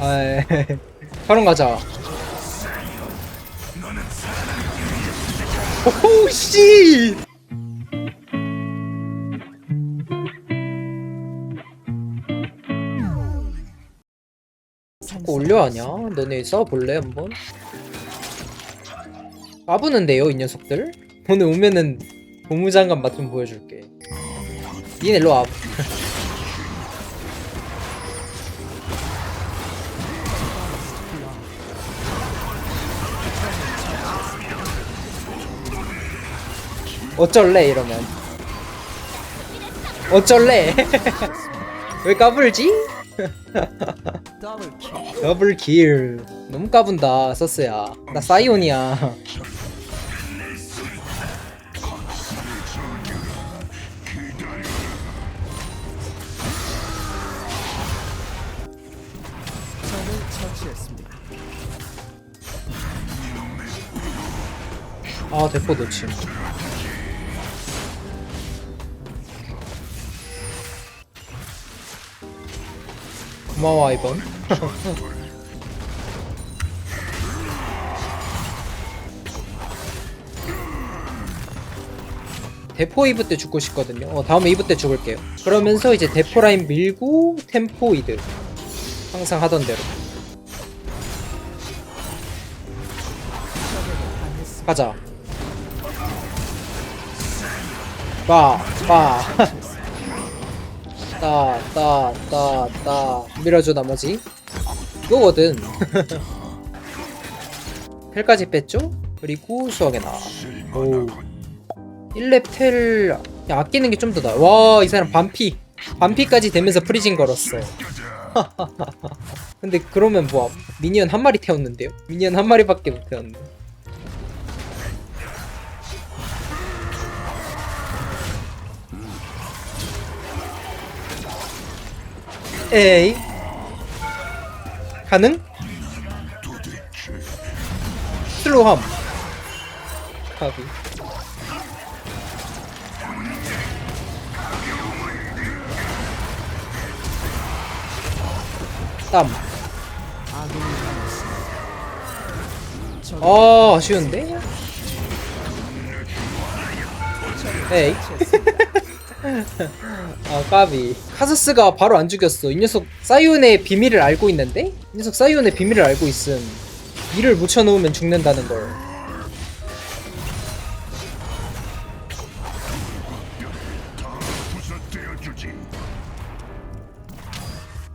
아, 바로 가자. 오호 씨. 자꾸 올려하냐? 너네 싸워볼래 한번? 까부는데요 이 녀석들? 오늘 오면은 고무장갑 맛 좀 보여줄게 니네 일로 와 어쩔래 이러면. 어쩔래. 왜 까불지? 더블킬 너무 까분다 서스야. 나 사이온이야. 아 대포 놓침 고마워 아이번. 대포 이브 때 죽고 싶거든요. 어 다음에 이브 때 죽을게요. 그러면서 이제 대포 라인 밀고 템포 이드 항상 하던 대로. 가자. 빠, 빠. 따, 따, 따, 따. 밀어줘, 나머지. 이거거든. 텔까지 뺐죠? 그리고 수학에 나. 오. 1렙 텔, 야, 아끼는 게 좀 더 나아. 와, 이 사람 반피. 반피까지 되면서 프리징 걸었어. 근데 그러면 뭐, 미니언 한 마리 태웠는데요? 미니언 한 마리밖에 못 태웠는데. 에이 가능? 슬로함 카비 땀. 아 아쉬운데? 에이 아 까비. 카스스가 바로 안 죽였어. 이 녀석 사이온의 비밀을 알고 있는데? 이 녀석 사이온의 비밀을 알고 있음. 이를 묻혀놓으면 죽는다는 걸.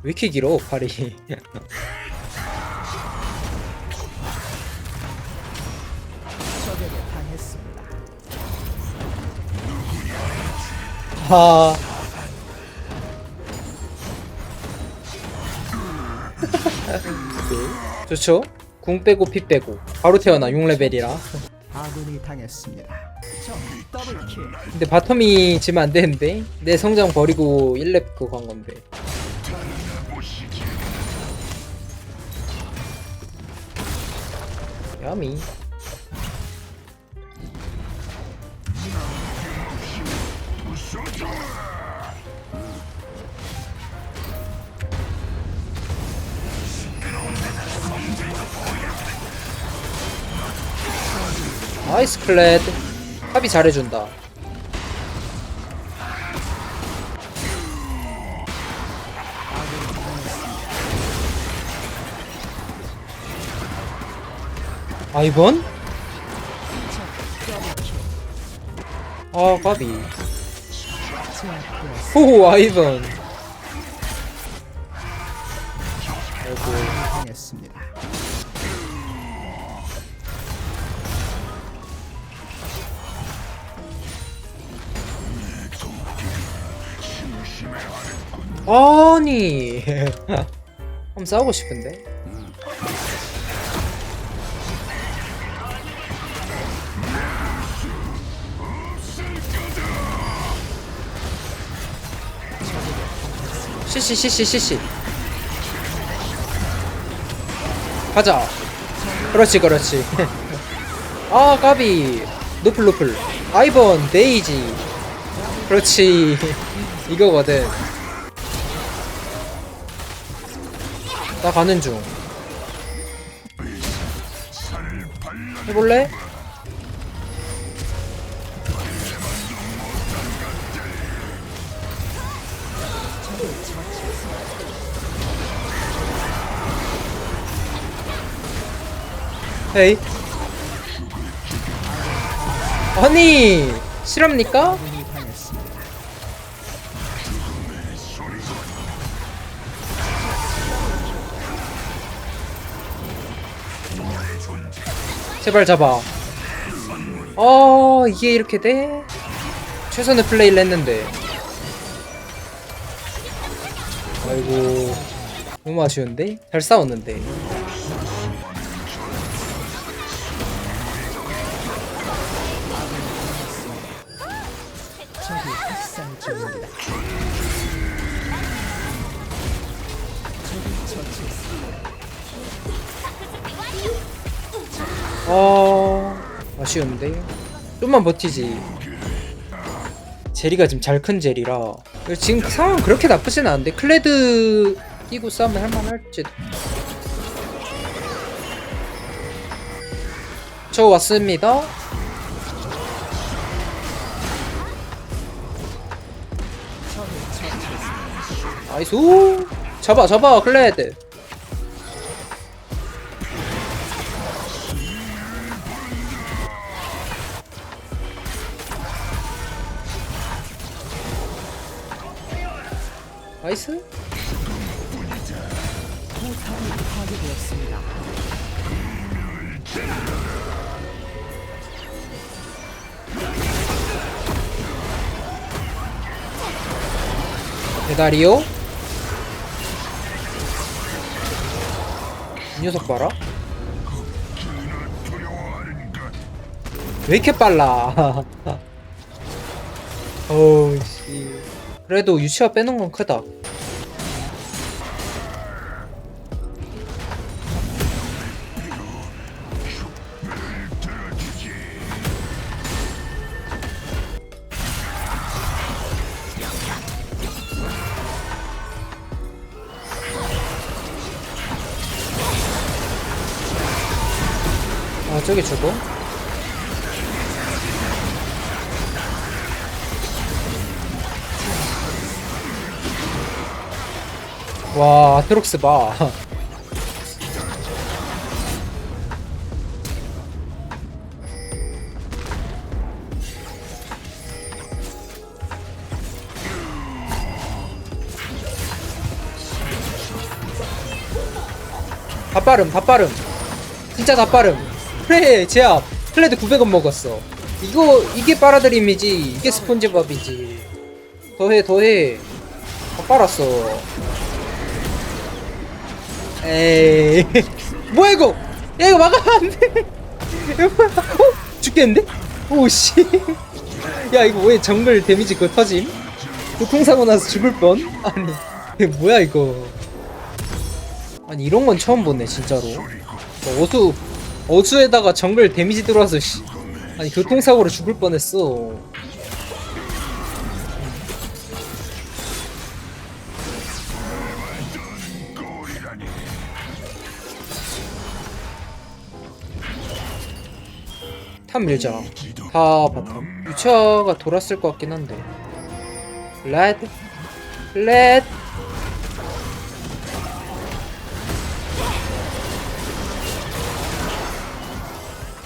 왜 이렇게 길어 팔이 아. 좋죠? 궁 빼고 피 빼고. 바로 태어나 6레벨이라. 아군이 당했습니다. 적 더블킬. 근데 바텀이 지면 안 되는데 내 성장 버리고 1렙 그거 한 건데. 야미 나이스 클레드. 합이 잘해준다. 아이번? 아 까비 호호 아이번 아이고. 아니. 한번 싸우고 싶은데 시시 시시 시시. 가자. 그렇지 그렇지. 아 까비. 노플 노플. 아이번 데이지. 그렇지. 이거거든. 나 가는 중. 해볼래? 헤이 아니 실합니까? 제발 잡아. 어, 이게 이렇게 돼? 최선의 플레이를 했는데. 아이고. 너무 아쉬운데? 잘 싸웠는데. 어, 아쉬운데? 좀만 버티지. 제리가 지금 잘 큰 제리라. 지금 상황 그렇게 나쁘진 않은데? 클레드 끼고 싸우면 할만할지. 저 왔습니다. 나이스 잡아 잡아 클레드 나이스. 포탑이 파괴되었습니다. 대다리요? 이 녀석 봐라. 왜 이렇게 빨라? 어우씨. 그래도 유치와 빼놓은 건 크다 아 저기 죽어 와 아트록스 봐. 다 빠름 다 빠름. 진짜 다 빠름 그래 제압 플레드 900원 먹었어. 이거 이게 빨아들임이지. 이게 스폰지밥이지. 더해 더해. 다 빨았어. 에이. 뭐야 이거? 야 이거 막아 안돼. 어? 죽겠는데? 오씨. 야 이거 왜 정글 데미지 그거 터짐? 교통사고 나서 죽을 뻔? 아니 뭐야 이거? 아니 이런 건 처음 보네 진짜로. 뭐 어수 어수에다가 정글 데미지 들어와서 씨. 아니 교통사고로 죽을 뻔했어. 탑 밀자. 다 바텀. 유차가 돌았을 것 같긴 한데. 레드. 레드.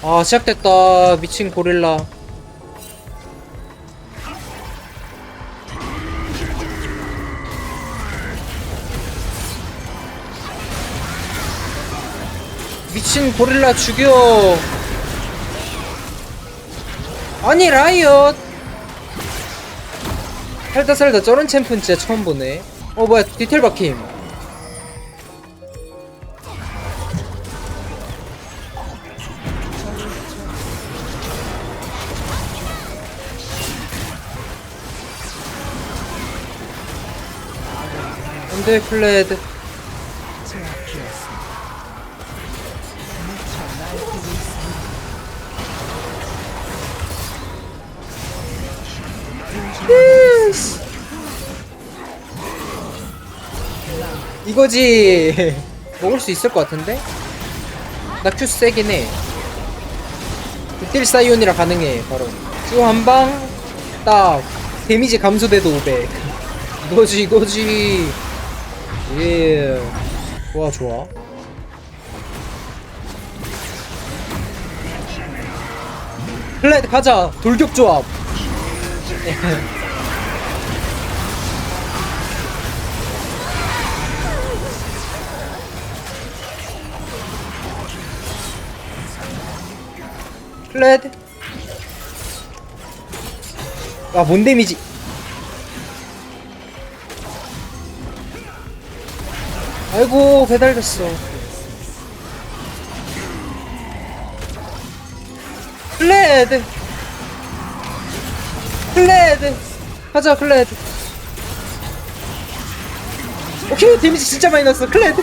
아 시작됐다. 미친 고릴라. 미친 고릴라 죽여. 아니 라이엇. 살다 살다 저런 챔프는 진짜 처음 보네. 어 뭐야. 디테일 박힘 안돼 플레드. 이거지 먹을 수 있을 것 같은데? 나 큐 세긴 해. 딜 사이온이라 가능해, 바로. 큐한 방, 딱. 데미지 감소돼도 500. 이거지, 이거지. 예. 좋아, 좋아. 플레드 가자! 돌격 조합! 플레드 아, 뭔 데미지? 아이고, 배달됐어. 클레드! 클레드! 가자, 클레드. 오케이, 데미지 진짜 많이 났어, 클레드.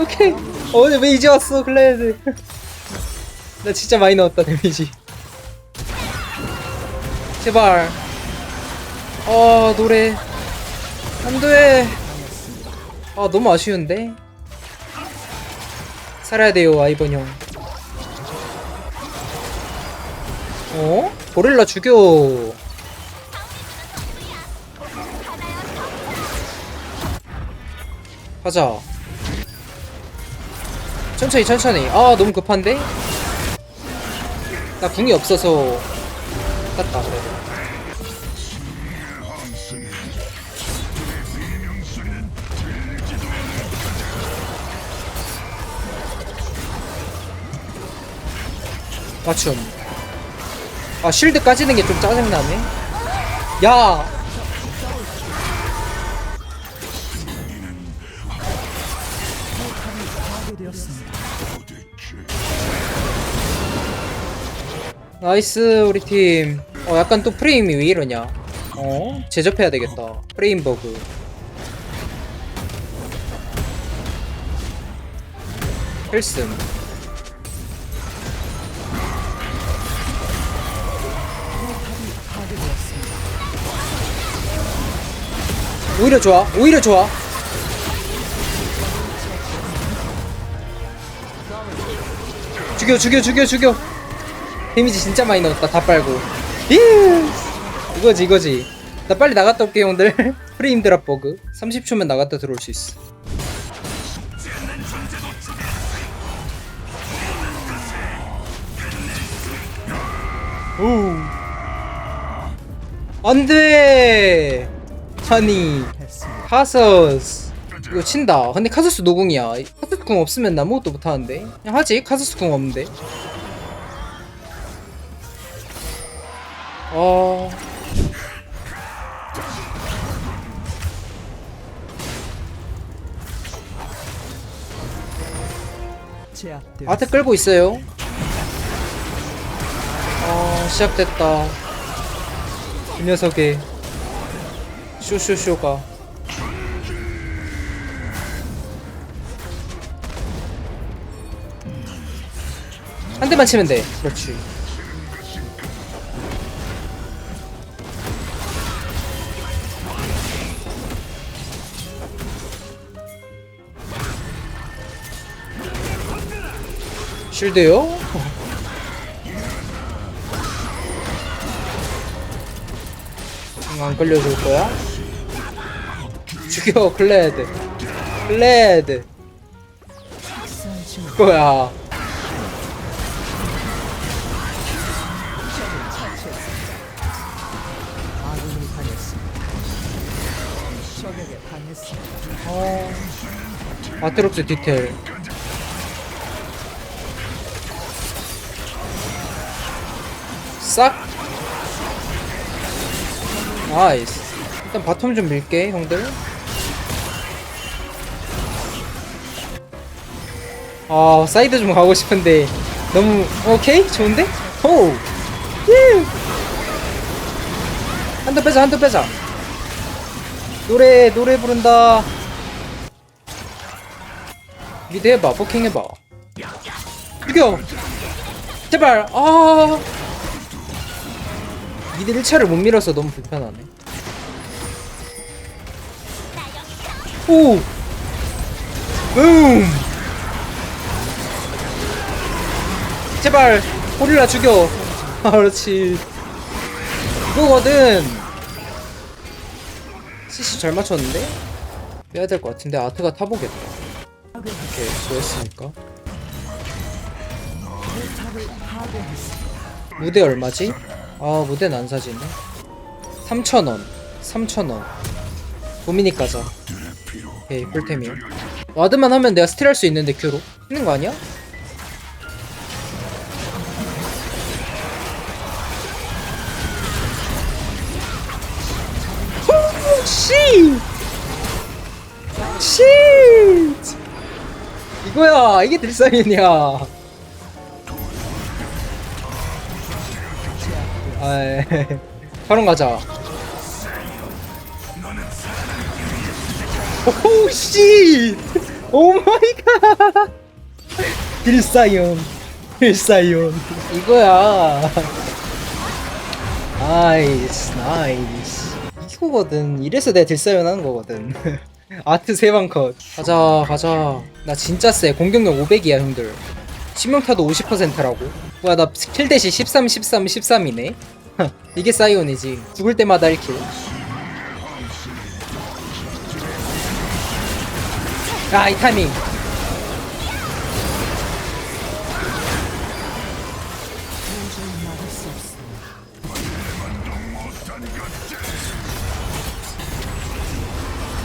오케이. 어, 왜 이제 왔어, 클레드. 나 진짜 많이 넣었다, 데미지. 제발. 어, 노래. 안 돼. 아, 너무 아쉬운데? 살아야 돼요, 아이번 형. 어? 고릴라 죽여. 가자. 천천히, 천천히. 아, 너무 급한데? 나 궁이 없어서. 맞춤. 아 쉴드 까지는 게 좀 짜증나네. 야. 나이스 우리 팀. 어 약간 또 프레임이 왜 이러냐. 어 제접해야 되겠다. 프레임 버그. 헬슨. 오히려 좋아. 오히려 좋아. 죽여 죽여 죽여 죽여. 데미지 진짜 많이 넣었다. 다 빨고. 예. 이거지 이거지. 나 빨리 나갔다 올게 형들. 프레임 드랍 버그. 30초면 나갔다 들어올 수 있어. 오. 안돼. 아니. 했습니다. 카서스. 이거 친다. 근데 카서스 노궁이야. 카서스 궁 없으면 나 아무것도 못하는데? 그냥 하지. 카서스 궁 없는데. 어... 아트 끌고 있어요. 어... 시작됐다. 이 녀석의 쇼쇼쇼가 한 대만 치면 돼 그렇지 쉴드요? 응, 안 끌려줄 거야? 죽여 클레드. 클레드. 그거야. 어... 아트록스 디테일. 싹? 나이스. 일단 바텀 좀 밀게 형들 아 사이드 좀 가고 싶은데. 너무 오케이? 좋은데? 오 예. 한대 빼자 한 대 빼자. 노래 노래 부른다. 미드 해봐 포킹 해봐. 죽여 제발! 아! 미드 1차를 못 밀어서 너무 불편하네. 오! 붐! 제발 고릴라 죽여. 아, 그렇지. 이거거든. CC 잘 맞췄는데? 빼야 될 것 같은데 아트가 타보겠다. 오케이 수고했으니까. 무대 얼마지? 아 무대는 안 사지네. 3,000원. 3,000원. 도미닉 가자. 오케이 풀템이요 와드만 하면 내가 스틸 할 수 있는데 큐로? 있는 거 아니야? 오, 씨! 씨! 이거야 이게 딜사인이야 아이 바로 가자 오우 씨! 오 마이 갓! 딜사이온 딜사이온 이거야 나이스 나이스 이거거든. 이래서 내가 딜사이온 하는 거거든. 아트 세방 컷. 가자 가자. 나 진짜 쎄. 공격력 500이야 형들. 치명타도 50%라고. 뭐야 나 스킬 대시 13 13 13이네? 이게 사이온이지. 죽을 때마다 1킬. 아, 이 타이밍.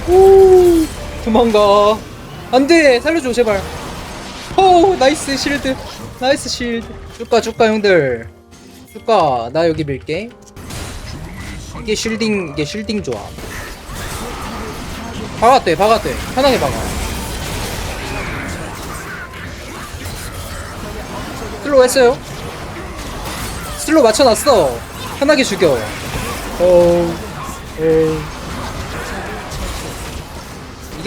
오, 도망가. 안 돼! 살려줘, 제발. 오, 나이스 실드. 나이스 실드. 쭉가, 쭉가, 형들. 쭉가, 나 여기 밀게. 이게 쉴딩, 이게 쉴딩 좋아. 박았대, 박았대. 편하게 박아. 슬로우 했어요? 슬로우 맞춰놨어. 편하게 죽여. 어, 어.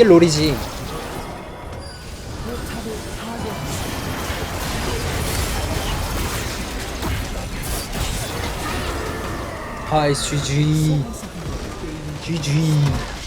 이게 롤이지. 아이스 GG. GG.